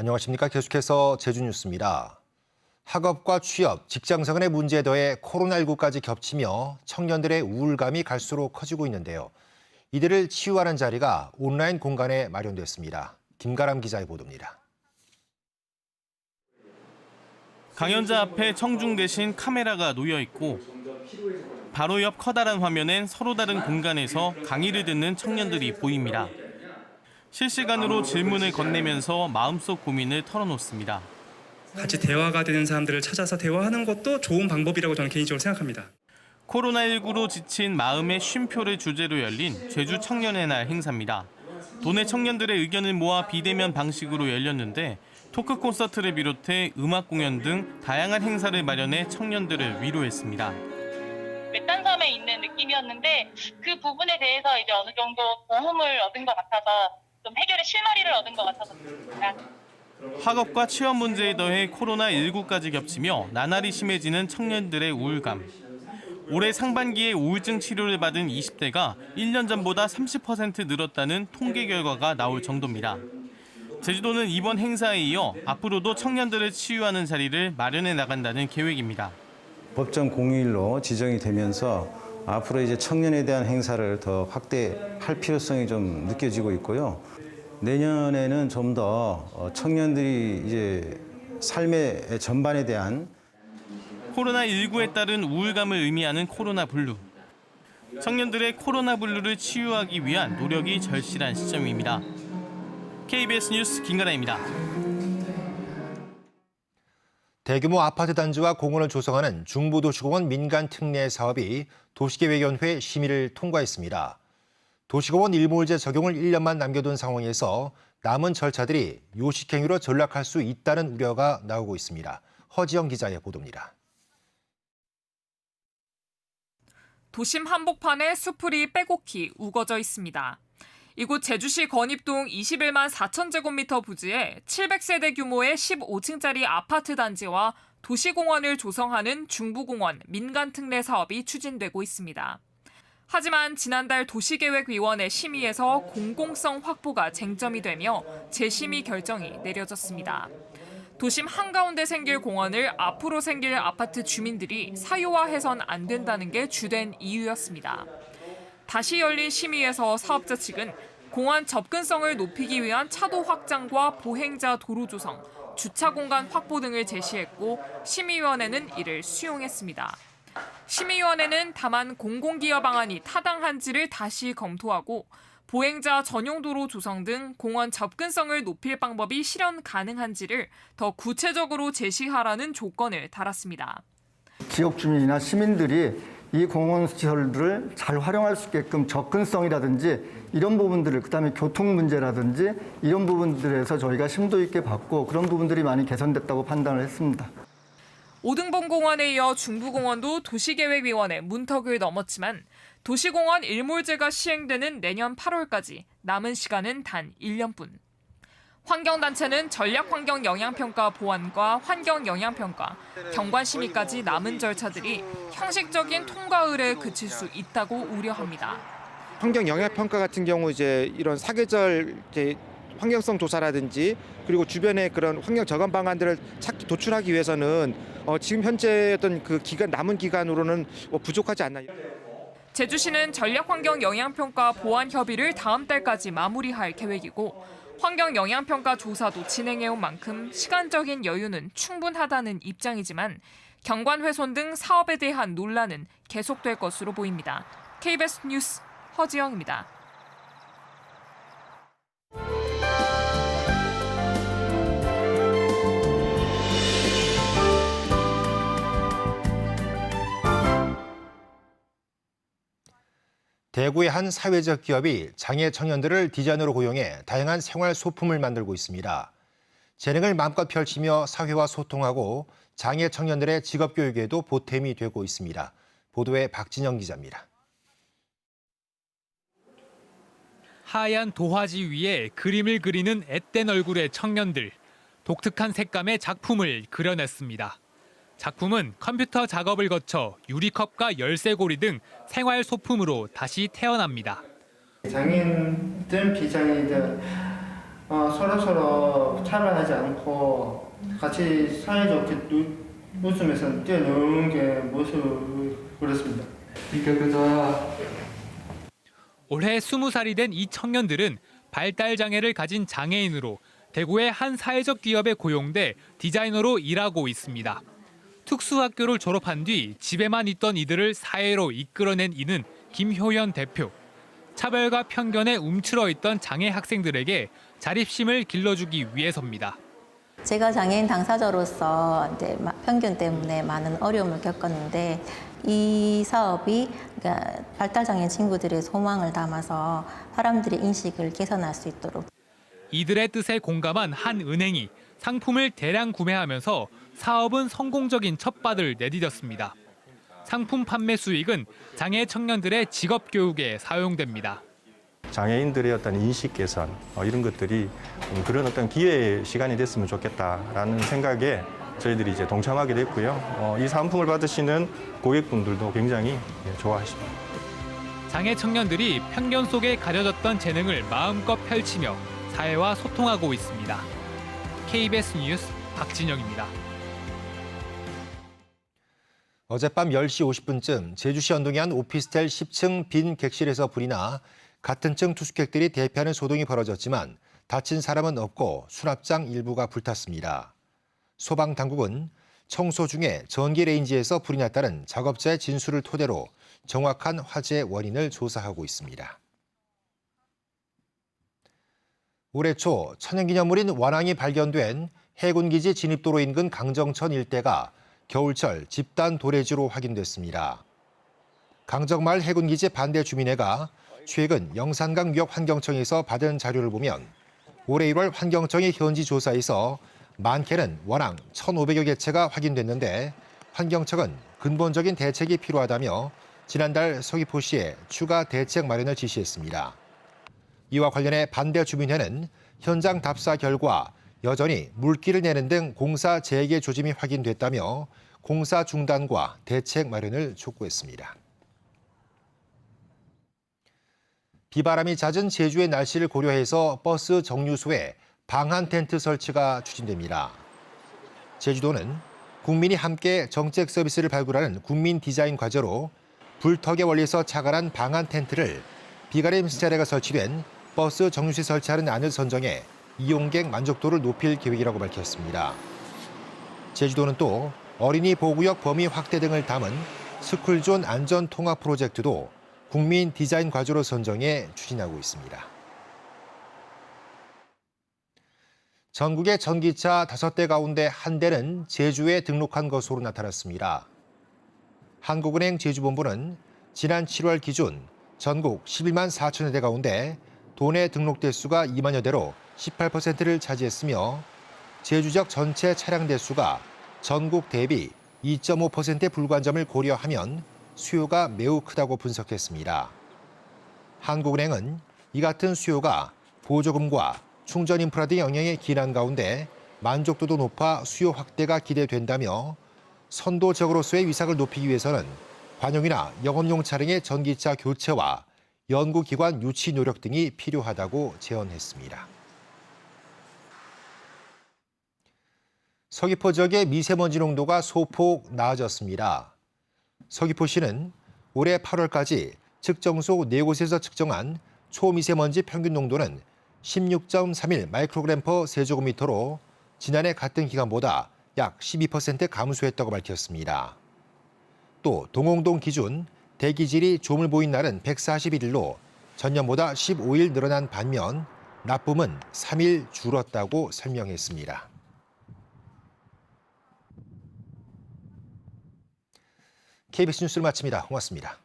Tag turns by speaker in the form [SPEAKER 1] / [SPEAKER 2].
[SPEAKER 1] 안녕하십니까. 계속해서 제주 뉴스입니다. 학업과 취업, 직장생활의 문제에 더해 코로나19까지 겹치며 청년들의 우울감이 갈수록 커지고 있는데요. 이들을 치유하는 자리가 온라인 공간에 마련됐습니다. 김가람 기자의 보도입니다.
[SPEAKER 2] 강연자 앞에 청중 대신 카메라가 놓여 있고 바로 옆 커다란 화면엔 서로 다른 공간에서 강의를 듣는 청년들이 보입니다. 실시간으로 질문을 건네면서 마음속 고민을 털어놓습니다.
[SPEAKER 3] 같이 대화가 되는 사람들을 찾아서 대화하는 것도 좋은 방법이라고 저는 개인적으로 생각합니다.
[SPEAKER 2] 코로나19로 지친 마음의 쉼표를 주제로 열린 제주 청년의 날 행사입니다. 도내 청년들의 의견을 모아 비대면 방식으로 열렸는데 토크 콘서트를 비롯해 음악 공연 등 다양한 행사를 마련해 청년들을 위로했습니다.
[SPEAKER 4] 외딴 섬에 있는 느낌이었는데 그 부분에 대해서 이제 어느 정도 도움을 얻은 것 같아서 좀 해결의 실마리를 얻은 것 같아서 좋습니다.
[SPEAKER 2] 학업과 취업 문제에 더해 코로나19까지 겹치며 나날이 심해지는 청년들의 우울감. 올해 상반기에 우울증 치료를 받은 20대가 1년 전보다 30% 늘었다는 통계 결과가 나올 정도입니다. 제주도는 이번 행사에 이어 앞으로도 청년들을 치유하는 자리를 마련해 나간다는 계획입니다.
[SPEAKER 5] 법정 공휴일로 지정이 되면서 앞으로 이제 청년에 대한 행사를 더 확대할 필요성이 좀 느껴지고 있고요. 내년에는 좀 더 청년들이 이제 삶의 전반에 대한
[SPEAKER 2] 코로나19에 따른 우울감을 의미하는 코로나 블루. 청년들의 코로나 블루를 치유하기 위한 노력이 절실한 시점입니다. KBS 뉴스 김가라입니다.
[SPEAKER 1] 대규모 아파트 단지와 공원을 조성하는 중부도시공원 민간 특례 사업이 도시계획위원회 심의를 통과했습니다. 도시공원 일몰제 적용을 1년만 남겨둔 상황에서 남은 절차들이 요식행위로 전락할 수 있다는 우려가 나오고 있습니다. 허지영 기자의 보도입니다.
[SPEAKER 6] 도심 한복판에 수풀이 빼곡히 우거져 있습니다. 이곳 제주시 건입동 21만 4천 제곱미터 부지에 700세대 규모의 15층짜리 아파트 단지와 도시공원을 조성하는 중부공원 민간 특례 사업이 추진되고 있습니다. 하지만 지난달 도시계획위원회 심의에서 공공성 확보가 쟁점이 되며 재심의 결정이 내려졌습니다. 도심 한가운데 생길 공원을 앞으로 생길 아파트 주민들이 사유화해선 안 된다는 게 주된 이유였습니다. 다시 열린 심의에서 사업자 측은 공원 접근성을 높이기 위한 차도 확장과 보행자 도로 조성, 주차 공간 확보 등을 제시했고 심의위원회는 이를 수용했습니다. 심의위원회는 다만 공공기여 방안이 타당한지를 다시 검토하고 보행자 전용 도로 조성 등 공원 접근성을 높일 방법이 실현 가능한지를 더 구체적으로 제시하라는 조건을 달았습니다.
[SPEAKER 7] 지역 주민이나 시민들이 이 공원 시설들을 잘 활용할 수 있게끔 접근성이라든지 이런 부분들을 그다음에 교통 문제라든지 이런 부분들에서 저희가 심도 있게 봤고 그런 부분들이 많이 개선됐다고 판단을 했습니다.
[SPEAKER 6] 오등봉 공원에 이어 중부공원도 도시계획위원회 문턱을 넘었지만 도시공원 일몰제가 시행되는 내년 8월까지 남은 시간은 단 1년뿐. 환경단체는 전략환경영향평가 보완과 환경영향평가, 경관심의까지 남은 절차들이 형식적인 통과의례에 그칠 수 있다고 우려합니다.
[SPEAKER 8] 환경 영향 평가 같은 경우 이제 이런 사계절 이제 환경성 조사라든지 그리고 주변의 그런 환경 저감 방안들을 찾기 도출하기 위해서는 어, 지금 현재 어떤 그 기간 남은 기간으로는 뭐 부족하지 않나.
[SPEAKER 6] 제주시는 전략환경 영향평가 보완 협의를 다음 달까지 마무리할 계획이고 환경 영향평가 조사도 진행해온 만큼 시간적인 여유는 충분하다는 입장이지만 경관 훼손 등 사업에 대한 논란은 계속될 것으로 보입니다. KBS 뉴스 허지영입니다.
[SPEAKER 1] 대구의 한 사회적 기업이 장애 청년들을 디자이너로 고용해 다양한 생활 소품을 만들고 있습니다. 재능을 마음껏 펼치며 사회와 소통하고 장애 청년들의 직업 교육에도 보탬이 되고 있습니다. 보도에 박진영 기자입니다.
[SPEAKER 9] 하얀 도화지 위에 그림을 그리는 앳된 얼굴의 청년들. 독특한 색감의 작품을 그려냈습니다. 작품은 컴퓨터 작업을 거쳐 유리컵과 열쇠고리 등 생활 소품으로 다시 태어납니다.
[SPEAKER 7] 장애인들, 비장애인들
[SPEAKER 10] 어, 서로 서로 차별하지 않고 같이 누, 웃으면서 뛰어노는 게 그저
[SPEAKER 9] 올해 20살이 된 이 청년들은 발달 장애를 가진 장애인으로 대구의 한 사회적 기업에 고용돼 디자이너로 일하고 있습니다. 특수학교를 졸업한 뒤 집에만 있던 이들을 사회로 이끌어낸 이는 김효연 대표. 차별과 편견에 움츠러 있던 장애 학생들에게 자립심을 길러주기 위해서입니다.
[SPEAKER 11] 제가 장애인 당사자로서 이제 마- 편견 때문에 많은 어려움을 겪었는데 이 사업이 그러니까 발달장애인 친구들의 소망을 담아서 사람들의 인식을 개선할 수 있도록
[SPEAKER 9] 이들의 뜻에 공감한 한 은행이 상품을 대량 구매하면서 사업은 성공적인 첫발을 내디뎠습니다. 상품 판매 수익은 장애 청년들의 직업 교육에 사용됩니다.
[SPEAKER 12] 장애인들의 어떤 인식 개선 어, 이런 것들이 음, 그런 어떤 기회의 시간이 됐으면 좋겠다라는 생각에 저희들이 이제 동참하게 됐고요. 어, 이 상품을 받으시는 고객분들도 굉장히 예, 좋아하십니다.
[SPEAKER 9] 장애 청년들이 편견 속에 가려졌던 재능을 마음껏 펼치며 사회와 소통하고 있습니다. KBS 뉴스 박진영입니다.
[SPEAKER 1] 어젯밤 10시 50분쯤 제주시 연동의 한 오피스텔 10층 빈 객실에서 불이 나 같은 층 투숙객들이 대피하는 소동이 벌어졌지만 다친 사람은 없고 수납장 일부가 불탔습니다. 소방 당국은 청소 중에 전기 레인지에서 불이 났다는 작업자의 진술을 토대로 정확한 화재 원인을 조사하고 있습니다. 올해 초 천연기념물인 완항이 발견된 해군기지 진입도로 인근 강정천 일대가 겨울철 집단 도래지로 확인됐습니다. 강정마을 해군기지 반대 주민회가 최근 영산강 위협 환경청에서 받은 자료를 보면 올해 1월 환경청의 현지 조사에서 많게는 원앙 1,500여 개체가 확인됐는데 환경청은 근본적인 대책이 필요하다며 지난달 서귀포시에 추가 대책 마련을 지시했습니다. 이와 관련해 반대 주민회는 현장 답사 결과 여전히 물기를 내는 등 공사 재개 조짐이 확인됐다며 공사 중단과 대책 마련을 촉구했습니다. 비바람이 잦은 제주의 날씨를 고려해서 버스 정류소에 방한 텐트 설치가 추진됩니다. 제주도는 국민이 함께 정책 서비스를 발굴하는 국민 디자인 과제로 불턱의 원리에서 착안한 방한 텐트를 비가림 스타일가 설치된 버스 정류소에 설치하는 안을 선정해 이용객 만족도를 높일 계획이라고 밝혔습니다. 제주도는 또 어린이 보호구역 범위 확대 등을 담은 스쿨존 안전 통합 프로젝트도 국민 디자인 과제로 선정해 추진하고 있습니다. 전국의 전기차 5대 가운데 한 대는 제주에 등록한 것으로 나타났습니다. 한국은행 제주본부는 지난 7월 기준 전국 11만 4천여 대 가운데 도내 등록 대수가 2만여 대로 18%를 차지했으며 제주적 전체 차량 대수가 전국 대비 2.5%에 불과한 점을 고려하면 수요가 매우 크다고 분석했습니다. 한국은행은 이 같은 수요가 보조금과 충전 인프라 등 영향에 기인한 가운데 만족도도 높아 수요 확대가 기대된다며 선도적으로서의 위상을 높이기 위해서는 관용이나 영업용 차량의 전기차 교체와 연구기관 유치 노력 등이 필요하다고 제언했습니다. 서귀포 지역의 미세먼지 농도가 소폭 나아졌습니다. 서귀포시는 올해 8월까지 측정소 4곳에서 측정한 초미세먼지 평균 농도는 16.31 마이크로그램 퍼 세제곱미터로 지난해 같은 기간보다 약 12% 감소했다고 밝혔습니다. 또 동홍동 기준 대기질이 좀을 보인 날은 141일로 전년보다 15일 늘어난 반면 나쁨은 3일 줄었다고 설명했습니다. KBS 뉴스를 마칩니다. 고맙습니다.